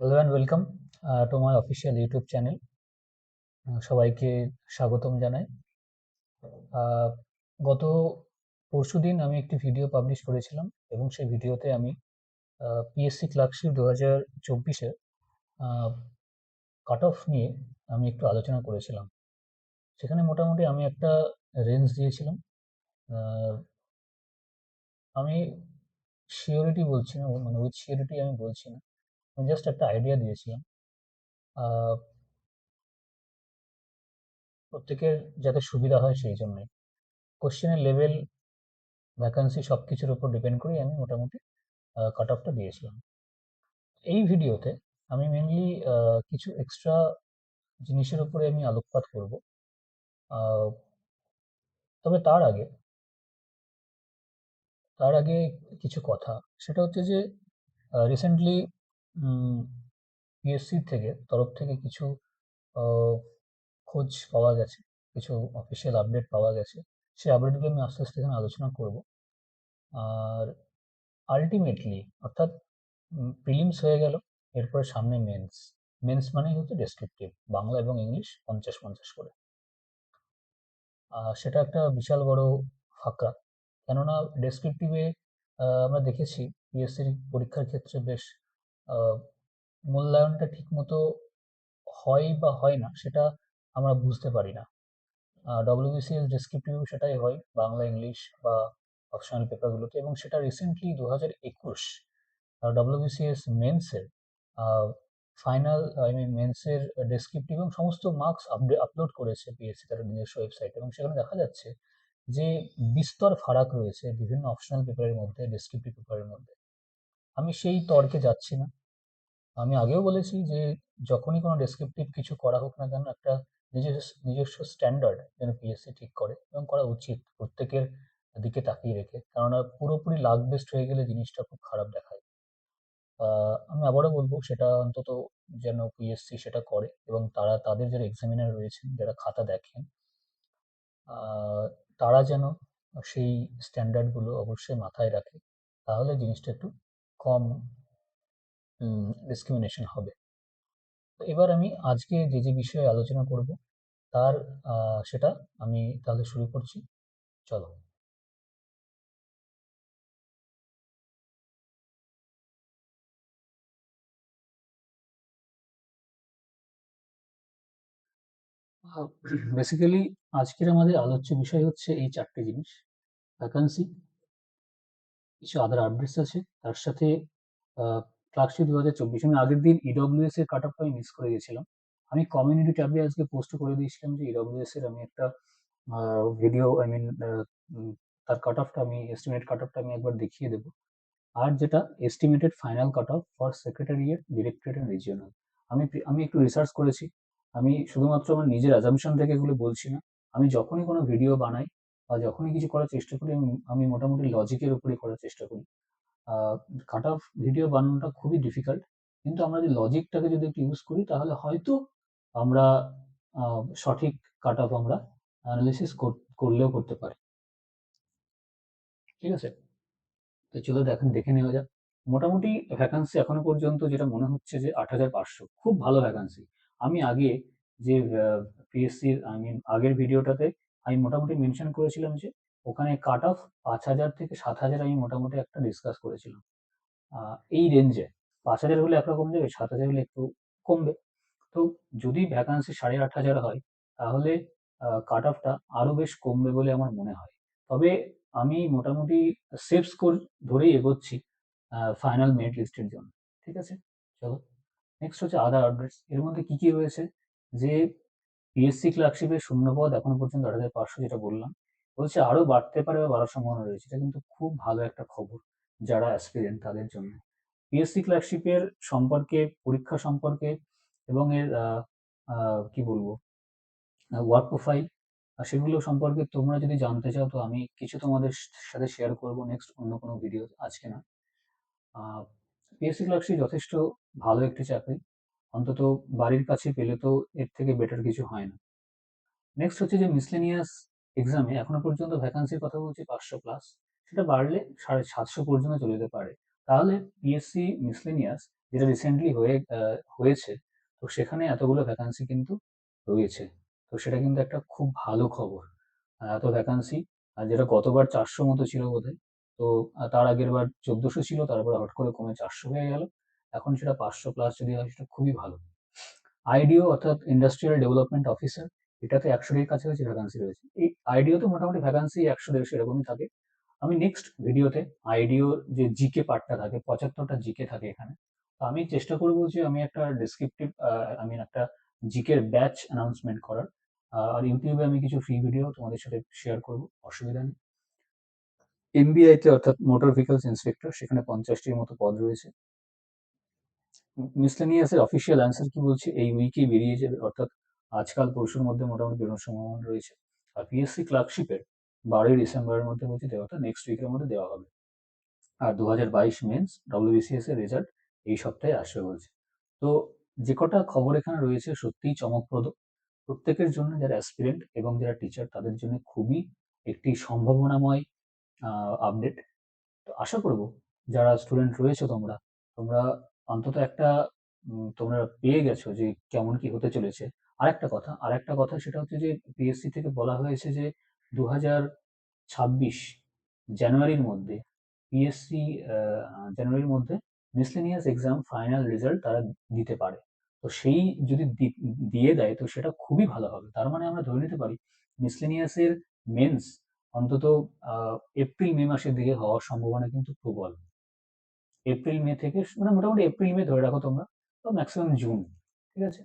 Hello and welcome to my official YouTube channel সবাইকে স্বাগতম জানাই। আহ, গত পরশুদিন আমি একটি ভিডিও পাবলিশ করেছিলাম এবং সেই ভিডিওতে আমি পিএসসি ক্লার্কশিপ দু হাজার চব্বিশের কাট অফ নিয়ে আমি একটু আলোচনা করেছিলাম। সেখানে মোটামুটি আমি একটা রেঞ্জ দিয়েছিলাম। আমি শিওরিটি বলছি না মানে উইথ শিওরিটি আমি বলছি না। জাস্ট একটা আইডিয়া দিয়েছিলাম। প্রত্যেকের যাতে সুবিধা হয় সেই জন্যই কোশ্চেনের লেভেল ভ্যাকান্সি সব কিছুর উপর ডিপেন্ড করেই আমি মোটামুটি কাট অফটা দিয়েছিলাম। এই ভিডিওতে আমি মেনলি কিছু এক্সট্রা জিনিসের উপরে আমি আলোকপাত করব। তবে তার আগে তার আগে কিছু কথা। সেটা হচ্ছে যে রিসেন্টলি পিএসসি থেকে, তরফ থেকে কিছু খোঁজ পাওয়া গেছে, কিছু অফিসিয়াল আপডেট পাওয়া গেছে সেই আপডেটগুলো আমি আস্তে আস্তে এখানে আলোচনা করব। আর আলটিমেটলি অর্থাৎ প্রিলিমস হয়ে গেল, এরপরে সামনে মেন্স মেন্স মানেই হচ্ছে ডেসক্রিপটিভ বাংলা এবং ইংলিশ পঞ্চাশ পঞ্চাশ করে। সেটা একটা বিশাল বড় ফাঁকা, কেননা ডেসক্রিপটিভে আমরা দেখেছি পিএসসির পরীক্ষার ক্ষেত্রে বেশ মূল্যায়নটা ঠিকমতো হয় বা হয় না, সেটা আমরা বুঝতে পারি না। ডব্লিউবিসিএস ডেসক্রিপটিভ সেটাই হয় বাংলা, ইংলিশ বা অপশনাল পেপারগুলোতে এবং সেটা রিসেন্টলি দু হাজার একুশ ডব্লিউবিসিএস মেন্সের ফাইনাল আই মিন মেন্সের ডেসক্রিপটিভ এবং সমস্ত মার্কস আপলোড করেছে পিএসসি তার নিজস্ব ওয়েবসাইট এবং সেখানে দেখা যাচ্ছে যে বিস্তর ফারাক রয়েছে বিভিন্ন অপশনাল পেপারের মধ্যে ডেসক্রিপটিভ পেপারের মধ্যে। আমি সেই তর্কে যাচ্ছি না। আমি আগেও বলেছি যে, যখনই কোনো ডেসক্রিপটিভ কিছু করা হোক না কেন, একটা নিজস্ব নিজস্ব স্ট্যান্ডার্ড যেন পিএসসি ঠিক করে এবং করা উচিত প্রত্যেকের দিকে তাকিয়ে রেখে। কেননা পুরোপুরি লাক বেস্ট হয়ে গেলে জিনিসটা খুব খারাপ দেখায়। আমি আবারও বলব সেটা অন্তত যেন পিএসসি সেটা করে এবং তারা, তাদের যারা এক্সামিনার রয়েছেন, যারা খাতা দেখেন তারা যেন সেই স্ট্যান্ডার্ডগুলো অবশ্যই মাথায় রাখে। তাহলে জিনিসটা একটু কম ডিসক্রিমিনেশন হবে। তো এবার আমি আজকে যে যে বিষয়ে আলোচনা করব, তার সেটা আমি তাহলে শুরু করছি। চলো। বেসিক্যালি আজকের আমাদের আলোচ্য বিষয় হচ্ছে এই চারটে জিনিস। ভ্যাকান্সি কিছু আদার আপডেটস আছে। তার সাথে ক্লার্কশিপ দু হাজার চব্বিশ। আমি আগের দিন ইডব্লিউএস এর কাট অফটা আমি মিস করে গেছিলাম। আমি কমিউনিটি ট্যাবে আজকে পোস্ট করে দিয়েছিলাম যে ইডব্লিউএস এর আমি একটা ভিডিও আই মিন তার কাট অফটা আমি এস্টিমেট কাট অফটা আমি একবার দেখিয়ে দেবো। আর যেটা estimated final cut off for secretariat directorate and regional আমি আমি একটু রিসার্চ করেছি। আমি শুধুমাত্র আমার নিজের অ্যাজামশন থেকে এগুলো বলছি না। আমি যখনই কোনো ভিডিও বানাই বা যখনই কিছু করার চেষ্টা করি, আমি আমি মোটামুটি লজিকের উপরে করার চেষ্টা করি। কাট অফ ভিডিও বানানোটা খুবই ডিফিকাল্ট কিন্তু আমরা যদি লজিকটাকে যদি একটু ইউজ করি, তাহলে হয়তো আমরা সঠিক কাট অফ আমরা অ্যানালিসিস করলেও করতে পারি। ঠিক আছে? তো চলো দেখেন দেখে নেওয়া যাক। মোটামুটি ভ্যাকান্সি এখনও পর্যন্ত যেটা মনে হচ্ছে যে আট হাজার পাঁচশো। খুব ভালো ভ্যাকান্সি আমি আগে যে পিএসসির আই মিন আগের ভিডিওটাতে আমি মোটামুটি মেনশন করেছিলাম যে ওখানে কাট অফ পাঁচ হাজার থেকে সাত হাজার আমি মোটামুটি একটা ডিসকাস করেছিলাম। এই রেঞ্জে পাঁচ হাজার হলে একরকম যাবে, সাত হাজার হলে একটু কমবে। তো যদি ভ্যাকান্সি সাড়ে আট হাজার হয়, তাহলে কাট অফটা আরও বেশ কমবে বলে আমার মনে হয়। তবে আমি মোটামুটি সেফ স্কোর ধরেই এগোচ্ছি ফাইনাল মেরিট লিস্টের জন্য। ঠিক আছে? চলো নেক্সট হচ্ছে আদার আপডেটস এর মধ্যে কি কি রয়েছে? যে পিএসসি ক্লার্কশিপের শূন্যপদ এখনও পর্যন্ত আট হাজার পাঁচশো যেটা বললাম বলছে আরও বাড়তে পারে বা বাড়ার সম্ভাবনা রয়েছে। এটা কিন্তু খুব ভালো একটা খবর যারা অ্যাসপিরেন্ট তাদের জন্য। পিএসসি ক্লার্কশিপের সম্পর্কে, পরীক্ষা সম্পর্কে এবং এর কি বলব ওয়ার্ক প্রোফাইল সেগুলো সম্পর্কে তোমরা যদি জানতে চাও তো আমি কিছু তোমাদের সাথে শেয়ার করব নেক্সট অন্য কোনো ভিডিও আজকে না। পিএসসি ক্লার্কশিপ যথেষ্ট ভালো একটি চাকরি। অন্তত বাড়ির কাছে পেলে তো এর থেকে বেটার কিছু হয় না। নেক্সট হচ্ছে যে মিসলেনিয়াস এক্সামে এখনও পর্যন্ত ভ্যাকান্সির কথা বলছি পাঁচশো প্লাস সেটা বাড়লে সাড়ে সাতশো পর্যন্ত চলে যেতে পারে। তাহলে পিএসসি মিসলেনিয়াস যেটা রিসেন্টলি হয়ে হয়েছে, তো সেখানে এতগুলো ভ্যাকান্সি কিন্তু রয়েছে। তো সেটা কিন্তু একটা খুব ভালো খবর। এত ভ্যাকান্সি আর যেটা গতবার চারশো মতো ছিল বোধহয়, তো তার আগের বার চোদ্দশো ছিল, তারপরে হট করে কমে চারশো হয়ে গেল। এখন সেটা পাঁচশো প্লাস যদি হয়, সেটা খুবই ভালো। আইডিও অর্থাৎ ইন্ডাস্ট্রিয়াল ডেভেলপমেন্ট অফিসার এটাতে একশোটির কাছাকাছি ভ্যাকান্সি রয়েছে। এই আইডিওতে মোটামুটি ভ্যাকান্সি একশো দেড়শো এরকমই থাকে। আমি নেক্সট ভিডিওতে আইডিওর যে জিকে পার্টটা থাকে, পঁচাত্তরটা জিকে থাকে এখানে, তো আমি চেষ্টা করব যে আমি একটা ডিসক্রিপটিভ আমি একটা জিকের ব্যাচ অ্যানাউন্সমেন্ট করার। আর ইউটিউবে আমি কিছু ফ্রি ভিডিও তোমাদের সাথে শেয়ার করব, অসুবিধা নেই। এমবিআই তে অর্থাৎ মোটর ভেহিকলস ইন্সপেক্টর সেখানে পঞ্চাশটির মতো পদ রয়েছে। মিসলেনিয়াসের অফিসিয়াল অ্যান্সার কি বলছে, এই উইকে বেরিয়ে যাবে। অর্থাৎ আজকাল পরশুর মধ্যে মোটামুটি বেরোনোর সম্ভাবনা রয়েছে। আর পিএসসি ক্লার্কশিপের বারোই ডিসেম্বরের মধ্যে বলছে দেওয়াটা নেক্সট উইকের মধ্যে দেওয়া হবে। আর দু হাজার বাইশ মেন্স ডব্লিউবিসিএস এর রেজাল্ট এই সপ্তাহে আসবে বলছে। তো যে কটা খবর এখানে রয়েছে সত্যিই চমকপ্রদ। প্রত্যেকের জন্য যারা অ্যাসপিরেন্ট এবং যারা টিচার তাদের জন্য খুবই একটি সম্ভাবনাময় আপডেট তো আশা করব যারা স্টুডেন্ট রয়েছে তোমরা তোমরা অন্তত একটা তোমরা পেয়ে গেছো যে কেমন কি হতে চলেছে। আরেকটা কথা আরেকটা কথা সেটা হচ্ছে যে পিএসসি থেকে বলা হয়েছে যে দু ছাব্বিশ জানুয়ারির মধ্যে পিএসসি জানুয়ারির মধ্যে মিসলেনিয়াস এক্সাম ফাইনাল রেজাল্ট তারা দিতে পারে। তো সেই যদি দিয়ে দেয় তো সেটা খুবই ভালো হবে। তার মানে আমরা ধরে নিতে পারি মিসলেনিয়াসের মেন্স অন্তত এপ্রিল, মে মাসের দিকে হওয়ার সম্ভাবনা কিন্তু প্রবল। এপ্রিল, মে থেকে মানে মোটামুটি এপ্রিল, মে ধরে রাখো তোমরা, তো ম্যাক্সিমাম জুন ঠিক আছে?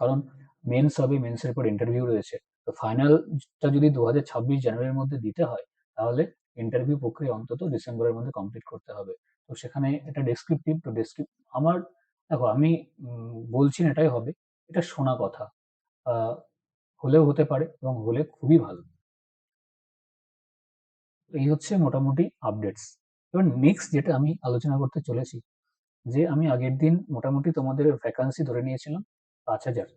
কারণ মেন্স হবে মেন্সের পর ইন্টারভিউ রয়েছে। তো ফাইনালটা যদি দু হাজার ছাব্বিশ জানুয়ারির মধ্যে দিতে হয়, তাহলে ইন্টারভিউ প্রক্রিয়া অন্তত ডিসেম্বরের মধ্যে কমপ্লিট করতে হবে। তো সেখানে এটা ডেসক্রিপটিভ তো ডেসক্রিপ আমার, দেখো আমি বলছি না এটাই হবে, এটা শোনা কথা। হলেও হতে পারে এবং হলে খুবই ভালো। এই হচ্ছে মোটামুটি আপডেটস এবার নেক্সট যেটা আমি আলোচনা করতে চলেছি, যে আমি আগের দিন মোটামুটি তোমাদের ভ্যাকান্সি ধরে নিয়েছিলাম পাঁচ হাজার।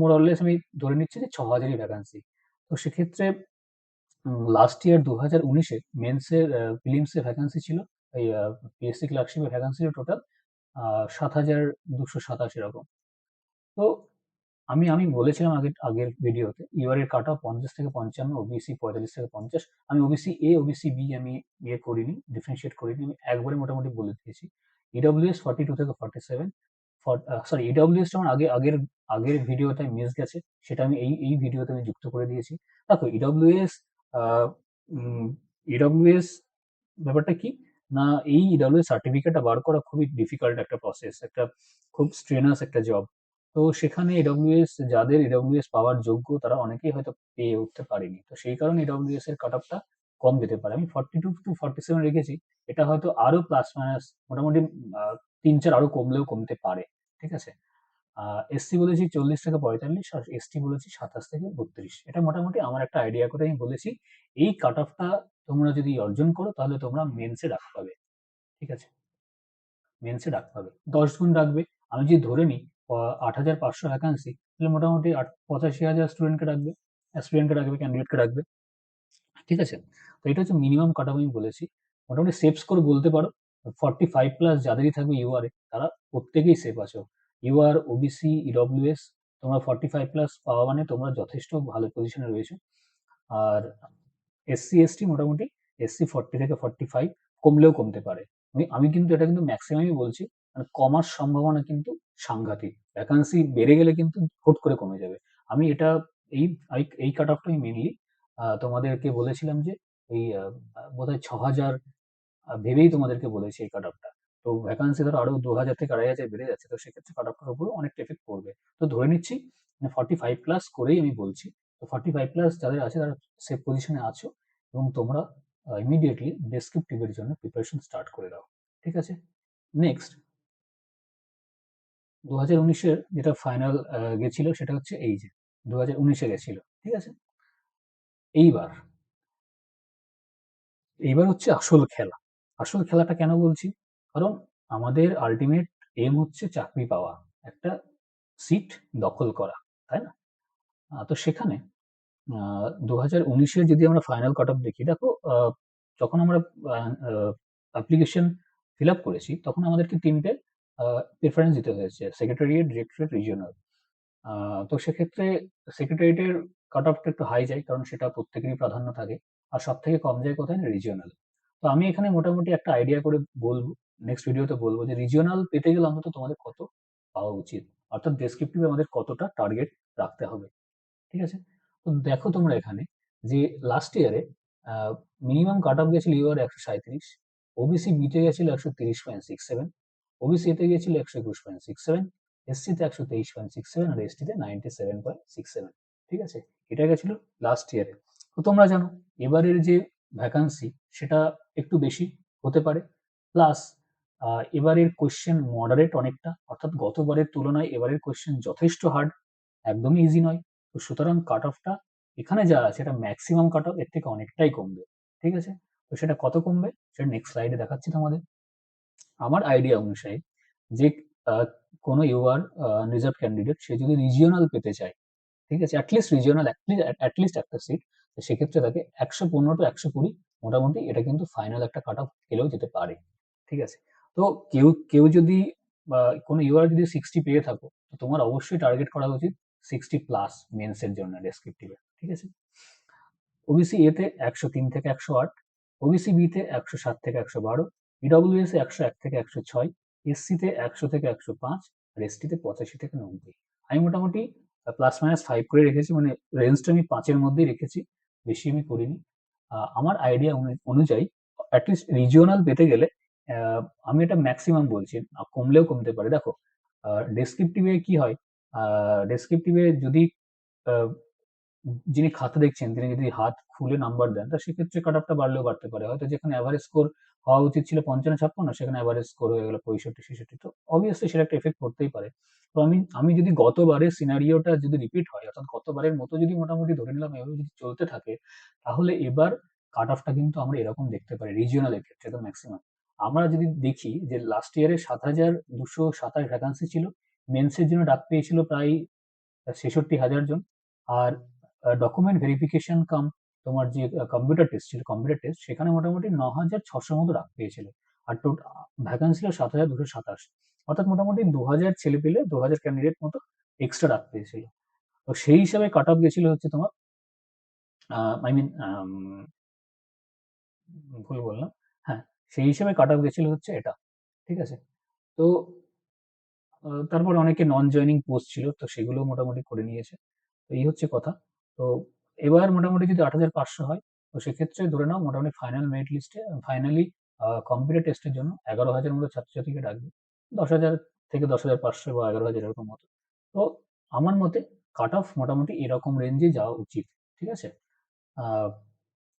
মোরলেস আমি ধরে নিচ্ছি যে ছ হাজারই ভ্যাকান্সি তো সেক্ষেত্রে লাস্ট ইয়ার দু হাজার উনিশে মেন্সের ফিলিমসের ভ্যাকান্সি ছিল, এই পিএসসি ক্লার্কশিপের ভ্যাকান্সি ছিল টোটাল সাত হাজার দুশো সাতাশ এরকম। তো আমি আমি বলেছিলাম আগের আগের ভিডিওতে ইউআরের কাট অফ পঞ্চাশ থেকে পঞ্চান্ন ওবিসি পঁয়তাল্লিশ থেকে পঞ্চাশ। আমি ওবিসি এ ওবিসি বি আমি ইয়ে করিনি ডিফারেন্সিয়েট করিনি, আমি একবারে মোটামুটি বলে দিয়েছি। ইডব্লিউএস ফর্টি টু থেকে ফর্টি সেভেন সরি ইডব্লিউএস আমার আগে, আগের আগের ভিডিওতে মিস গেছে, সেটা আমি এই এই ভিডিওতে আমি যুক্ত করে দিয়েছি। দেখো ইডব্লিউএস ইডব্লিউএস ব্যাপারটা কি? না, এই ইডব্লিউএস সার্টিফিকেটটা বার করা খুবই ডিফিকাল্ট একটা প্রসেস একটা খুব স্ট্রেনাস একটা জব তো সেখানে এডব্লিউএস যাদের এডব্লিউএস পাওয়ার যোগ্য, তারা অনেকেই হয়তো পেয়ে উঠতে পারেনি। তো সেই কারণে এডব্লিউএস এর কাট অফটা কম যেতে পারে। আমি forty two two forty seven রেখেছি, এটা হয়তো আরও প্লাস মাইনাস মোটামুটি তিন চার আরও কমলেও কমতে পারে। ঠিক আছে? এসসি বলেছি চল্লিশ থেকে পঁয়তাল্লিশ আর এসটি বলেছি সাতাশ থেকে বত্রিশ। এটা মোটামুটি আমার একটা আইডিয়া করে আমি বলেছি, এই কাট অফটা তোমরা যদি অর্জন করো তাহলে তোমরা মেন্সে ডাক পাবে। ঠিক আছে? মেন্সে ডাক পাবে। দশ গুণ রাখবে। আমি যদি ধরে নিই আট হাজার পাঁচশো ভ্যাকান্সি তাহলে মোটামুটি আট, পঁচাশি হাজার স্টুডেন্টকে রাখবে। স্টুডেন্টকে রাখবে ক্যান্ডিডেটকে রাখবে। ঠিক আছে? তো এটা হচ্ছে মিনিমাম কাট অফ আমি বলেছি। মোটামুটি সেফ স্কোর বলতে পারো ফর্টি ফাইভ প্লাস যাদেরই থাকবে ইউআর এ তারা প্রত্যেকেই সেফ আছো। ইউ আর ওবিসি ইডব্লিউএস তোমরা ফর্টি ফাইভ প্লাস পাওয়া মানে তোমরা যথেষ্ট ভালো পজিশনে রয়েছে। আর এসসি এসটি মোটামুটি এসসি ফর্টি থেকে ফর্টি ফাইভ কমলেও কমতে পারে। আমি কিন্তু এটা কিন্তু ম্যাক্সিমামই বলছি মানে কমার সম্ভাবনা কিন্তু সাংঘাতিক। ভ্যাকান্সি বেড়ে গেলে কিন্তু হুট করে কমে যাবে। আমি এটা, এই, এই- কাট অফটাই মেনলি তোমাদেরকে বলেছিলাম যে এই বোধহয় ছ হাজার ভেবেই তোমাদেরকে বলেছি এই কাট অফটা তো ভ্যাকান্সি ধরো আরও দু হাজার থেকে আড়াই হাজার বেড়ে যাচ্ছে, তো সেক্ষেত্রে কাট অফটার উপরে অনেকটা এফেক্ট পড়বে। তো ধরে নিচ্ছি ফর্টি ফাইভ প্লাস করেই আমি বলছি, তো ফর্টি ফাইভ প্লাস যাদের আছে তারা সেফ পজিশনে আছো এবং তোমরা ইমিডিয়েটলি ডেসক্রিপটিভের জন্য প্রিপারেশন স্টার্ট করে দাও। ঠিক আছে? নেক্সট দু হাজার উনিশের যেটা ফাইনাল গেছিল সেটা হচ্ছে এই যে দু হাজার উনিশে গেছিল। ঠিক আছে? এইবার এইবার হচ্ছে আসল খেলা। আসল খেলাটা কেন বলছি? কারণ আমাদের আলটিমেট এম হচ্ছে চাকরি পাওয়া, একটা সিট দখল করা, তাই না? তো সেখানে দু হাজার উনিশের যদি আমরা ফাইনাল কাট অফ দেখি দেখো যখন আমরা অ্যাপ্লিকেশন ফিল আপ করেছি, তখন আমাদেরকে তিনটে প্রেফারেন্স দিতে হয়েছে সেক্রেটারিয়েট ডিরেক্টরেট রিজিওনাল তো সেক্ষেত্রে সেক্রেটারিয়েটের কাট অফটা একটু হাই যায়, কারণ সেটা প্রত্যেকেরই প্রাধান্য থাকে, আর সব থেকে কম যায় কোথায়? রিজিওনাল তো আমি এখানে মোটামুটি একটা আইডিয়া করে বলব নেক্সট ভিডিওতে বলব যে রিজিওনাল পেতে গেলে অন্তত তোমাদের কত পাওয়া উচিত। অর্থাৎ ডেসক্রিপটিভে আমাদের কতটা টার্গেট রাখতে হবে। ঠিক আছে? তো দেখো তোমরা এখানে যে লাস্ট ইয়ারে মিনিমাম কাট অফ গেছিল ইউআর একশো সাঁত্রিশ ওবিসি বিতে গেছিল একশো তিরিশ পয়েন্ট সিক্স সেভেন ওবিসি এতে গেছিল একশো একুশ পয়েন্ট সিক্স সেভেন এসসিতে একশো তেইশ পয়েন্ট সিক্স সেভেন আর এসটিতে ninety seven point six seven ঠিক আছে? এটা গেছিল লাস্ট ইয়ারে তো তোমরা জানো, এবারের যে ভ্যাকান্সি সেটা একটু বেশি হতে পারে। প্লাস এবারের কোয়েশ্চেন মডারেট অনেকটা, অর্থাৎ গতবারের তুলনায় এবারের কোয়েশ্চেন যথেষ্ট হার্ড একদমই ইজি নয়। তো সুতরাং কাট অফটা এখানে যা আছে, এটা ম্যাক্সিমাম কাট অফ এর থেকে অনেকটাই কমবে। ঠিক আছে? তো সেটা কত কমবে? সেটা নেক্সট স্লাইডে দেখাচ্ছি তোমাদের। আমার আইডিয়া অনুসারে যে কোনো ইউআর রিজার্ভ ক্যান্ডিডেট সে যদি রিজিওনাল পেতে চায়, ঠিক আছে? At least regional at least একটা সিট সেক্ষেত্রে তাকে একশো পনেরো টু একশো কুড়ি মোটামুটি এটা কিন্তু ফাইনাল একটা কাট অফ গেলেও যেতে পারে। ঠিক আছে? তো কেউ কেউ যদি কোনো ইউআর যদি সিক্সটি পেয়ে থাকো, তো তোমার অবশ্যই টার্গেট করা উচিত সিক্সটি প্লাস মেন্সের জন্য ডেসক্রিপটিভে ঠিক আছে? ওবিসি এতে একশো তিন থেকে একশো আট ওবিসি বিতে একশো সাত থেকে একশো বারো ইডব্লিউএস এ একশো এক থেকে একশো ছয় এসসিতে একশো থেকে একশো পাঁচ, আর এসটিতে পঁচাশি থেকে নব্বই। আমি মোটামুটি প্লাস মাইনাস ফাইভ করে রেখেছি মানে রেঞ্জটা আমি পাঁচের মধ্যেই রেখেছি, বেশি আমি করিনি। আমার আইডিয়া অনুযায়ী অ্যাটলিস্ট রিজিওনাল পেতে গেলে আমি এটা ম্যাক্সিমাম বলছি কমলেও কমতে পারে। দেখো ডেসক্রিপটিভে কি হয়? ডেসক্রিপটিভে যদি যিনি খাতা দেখছেন, তিনি যদি হাত খুলে নাম্বার দেন, তা সেক্ষেত্রে কাট অফটা বাড়লেও বাড়তে পারে। হয়তো যেখানে অ্যাভারেজ স্কোর হওয়া উচিত ছিল পঞ্চান্ন, ছাপ্পান্ন, সেখানে অ্যাভারেজ স্কোর হয়ে গেল পঁয়ষট্টি, ছেষট্টি। তো অবভিয়াসলি সেটা একটা এফেক্ট করতেই পারে। তো আমি আমি যদি গতবারের সিনারিওটা যদি রিপিট হয়, অর্থাৎ গতবারের মতো যদি মোটামুটি ধরে নিলাম, এভাবে যদি চলতে থাকে, তাহলে এবার কাট অফটা কিন্তু আমরা এরকম দেখতে পারি রিজিওনালের ক্ষেত্রে তো ম্যাক্সিমাম আমরা যদি দেখি যে লাস্ট ইয়ারে সাত হাজার দুশো সাতাশ ভ্যাকান্সি ছিল মেন্সের জন্য ডাক পেয়েছিল প্রায় ছেষট্টি হাজার জন। আর ডকুমেন্ট ভেরিফিকেশন কাম তোমার যে কম্পিউটার টেস্ট ছিল কম্পিউটার টেস্ট সেখানে মোটামুটি ন হাজার ছশো মতো ডাক পেয়েছিল। আর টোট ভ্যাকান্সি ছিল সাত হাজার দুশো সাতাশ। অর্থাৎ মোটামুটি দু হাজার ছেলে পেলে দু হাজার ক্যান্ডিডেট মতো এক্সট্রা ডাক পেয়েছিল। তো সেই হিসাবে কাট অফ গেছিল হচ্ছে তোমার আই মিন ভুল বললাম। সেই হিসেবে কাট অফ গেছিল হচ্ছে এটা, ঠিক আছে? তো তারপর অনেকে নন জয়নিং পোস্ট ছিল, তো সেগুলো মোটামুটি করে নিয়েছে। তো এই হচ্ছে কথা। তো এবার মোটামুটি যদি আট হাজার পাঁচশো হয়, তো সেক্ষেত্রে ধরে নাও মোটামুটি ফাইনাল মেরিট লিস্টে ফাইনালি কম্পিউটার টেস্টের জন্য এগারো হাজার মতো ছাত্রছাত্রীকে ডাকবে। দশ হাজার থেকে দশ হাজার পাঁচশো বা এগারো হাজার এরকম মতো। তো আমার মতে কাট অফ মোটামুটি এরকম রেঞ্জে যাওয়া উচিত, ঠিক আছে?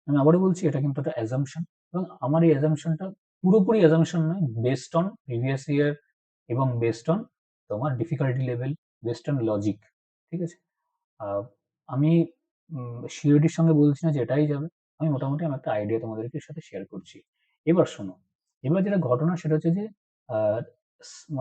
আমি আবারও বলছি এটা কিন্তু একটা অ্যাজামশন এবং আমার এই অ্যাজামশনটা পুরোপুরি অ্যাজামশন নয় বেসড অন প্রিভিয়াস ইয়ার এবং বেসড অন তোমার difficulty level based on logic ঠিক আছে? আমি সিওরিটির সঙ্গে বলছি না যে এটাই যাবে, আমি মোটামুটি আমার একটা আইডিয়া তোমাদেরকে সাথে শেয়ার করছি। এবার শোনো, এবার যেটা ঘটনা সেটা হচ্ছে যে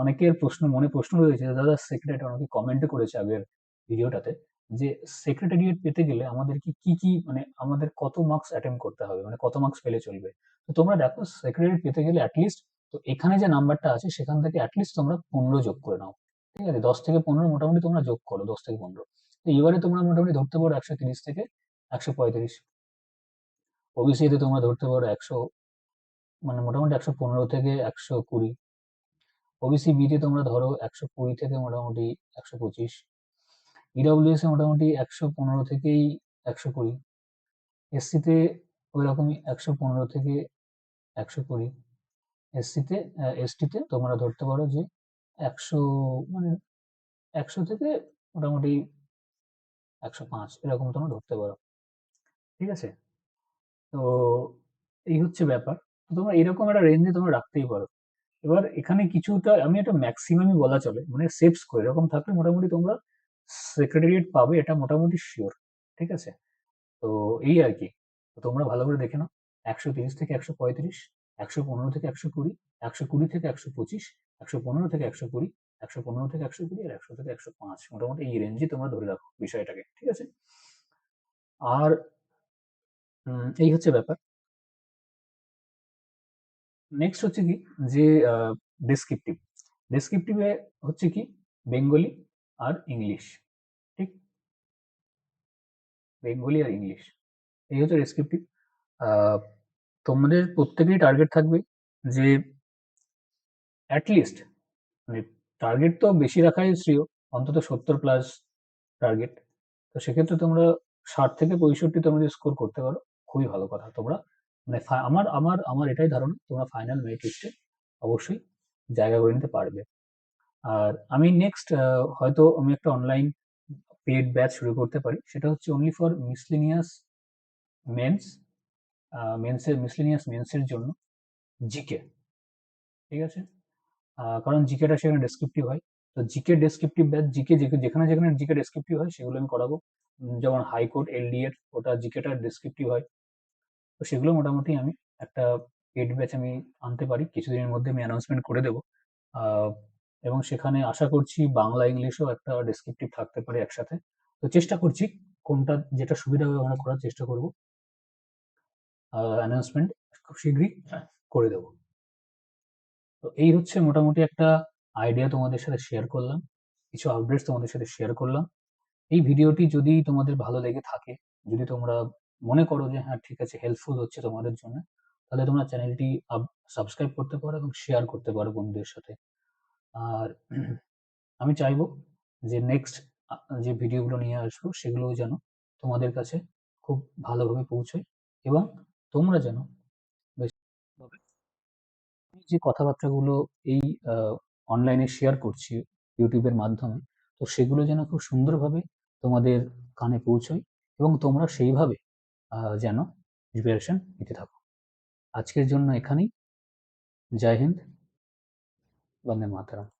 অনেকের প্রশ্ন, মনে প্রশ্ন রয়েছে দাদা সেক্রেটারি অনেকে কমেন্টও করেছে আগের ভিডিওটাতে যে সেক্রেটারিয়েট পেতে গেলে আমাদেরকে কি কি মানে আমাদের কত মার্কস অ্যাটেম্প করতে হবে? মানে কত মার্কস পেলে চলবে? তো তোমরা দেখো সেক্রেটারিয়েট পেতে গেলে অ্যাটলিস্ট তো এখানে যে নাম্বারটা আছে সেখান থেকে অ্যাটলিস্ট তোমরা পনেরো যোগ করে নাও। ঠিক আছে? দশ থেকে পনেরো মোটামুটি তোমরা যোগ করো, দশ থেকে পনেরো। তো এবারে তোমরা মোটামুটি ধরতে পারো একশো তিরিশ থেকে একশো পঁয়ত্রিশ। ওবিসিতে তোমরা ধরতে পারো একশো মানে মোটামুটি একশো পনেরো থেকে একশো কুড়ি। ওবিসি বিতে তোমরা ধরো একশো কুড়ি থেকে মোটামুটি একশো পঁচিশ। ইডব্লিউএস এ মোটামুটি একশো পনেরো থেকেই একশো কুড়ি। এসসিতে ওই রকমই একশো পনেরো থেকে একশো কুড়ি। এসসিতে এসটিতে তোমরা ধরতে পারো যে একশো মানে একশো থেকে মোটামুটি একশো পাঁচ এরকম তোমরা ধরতে পারো। ঠিক আছে? তো এই হচ্ছে ব্যাপার। তোমরা এরকম একটা রেঞ্জে তোমরা রাখতেই পারো। এবার এখানে কিছুটা, আমি একটা ম্যাক্সিমামই বলা চলে মানে সেভস করে এরকম থাকলে মোটামুটি তোমরা সেক্রেটারিয়েট পাবে, এটা মোটামুটি শিওর ঠিক আছে? তো এই আর কি। তোমরা ভালো করে দেখে নাও, একশো তিরিশ থেকে একশো পঁয়ত্রিশ, একশো পনেরো থেকে একশো কুড়ি একশো কুড়ি থেকে একশো পঁচিশ, একশো পনেরো থেকে একশো কুড়ি, একশো পনেরো থেকে একশো কুড়ি আর একশো থেকে একশো পাঁচ, মোটামুটি এই রেঞ্জে তোমরা ধরে রাখো বিষয়টাকে, ঠিক আছে? আর এই হচ্ছে ব্যাপার। নেক্সট হচ্ছে কি? যে ডেসক্রিপটিভ ডেসক্রিপটিভে হচ্ছে কি? বেঙ্গলি আর ইংলিশ, ঠিক? বেঙ্গলি আর ইংলিশ, এই হচ্ছে ডেসক্রিপটিভ তোমাদের প্রত্যেকেরই টার্গেট থাকবে যে অ্যাটলিস্ট মানে টার্গেট তো বেশি রাখাই শ্রেয়, অন্তত সত্তর প্লাস টার্গেট তো সেক্ষেত্রে তোমরা ষাট থেকে পঁয়ষট্টি যদি স্কোর করতে পারো, খুবই ভালো কথা। তোমরা মানে আমার আমার আমার এটাই ধারণা, তোমরা ফাইনাল মেরিট লিস্টে অবশ্যই জায়গা করে নিতে পারবে। আর আমি নেক্সট হয়তো আমি একটা অনলাইন পেড ব্যাচ শুরু করতে পারি। সেটা হচ্ছে অনলি ফর মিসলিনিয়াস মেন্স মেন্সের মিসলিনিয়াস মেন্সের জন্য জিকে ঠিক আছে? কারণ জিকেটা সেখানে ডেসক্রিপটিভ হয়। তো জিকে ডেসক্রিপটিভ ব্যাচ জিকে যেখানে যেখানে জিকে ডেসক্রিপটিভ হয়, সেগুলো আমি করাবো। যেমন হাইকোর্ট এলডি এর ওটা জিকেটা ডেসক্রিপটিভ হয়। তো সেগুলো মোটামুটি আমি একটা পেড ব্যাচ আমি আনতে পারি। কিছুদিনের মধ্যে আমি অ্যানাউন্সমেন্ট করে দেবো। এবং সেখানে আশা করছি বাংলা ইংলিশও একটা ডেসক্রিপটিভ থাকতে পারে একসাথে। তো চেষ্টা করছি কোনটা যেটা সুবিধা হবে আমরা করার চেষ্টা করব। অ্যানাউন্সমেন্ট খুব শীঘ্রই করে দেবো। তো এই হচ্ছে মোটামুটি একটা আইডিয়া তোমাদের সাথে শেয়ার করলাম। কিছু আপডেটস তোমাদের সাথে শেয়ার করলাম। এই ভিডিওটি যদি তোমাদের ভালো লেগে থাকে যদি তোমরা মনে করো যে হ্যাঁ ঠিক আছে হেল্পফুল হচ্ছে তোমাদের জন্য তাহলে তোমরা চ্যানেলটি সাবস্ক্রাইব করতে পারো এবং শেয়ার করতে পারো বন্ধুদের সাথে। আর আমি চাইব যে নেক্সট যে ভিডিওগুলো নিয়ে আসব, সেগুলোও যেন তোমাদের কাছে খুব ভালোভাবে পৌঁছয় এবং তোমরা যেন যে কথাবার্তাগুলো এই অনলাইনে শেয়ার করছি ইউটিউবের মাধ্যমে, তো সেগুলো যেন খুব সুন্দরভাবে তোমাদের কানে পৌঁছয় এবং তোমরা সেইভাবে যেন প্রিপারেশন নিতে থাকো। আজকের জন্য এখানেই। জয় হিন্দ। Ванематером.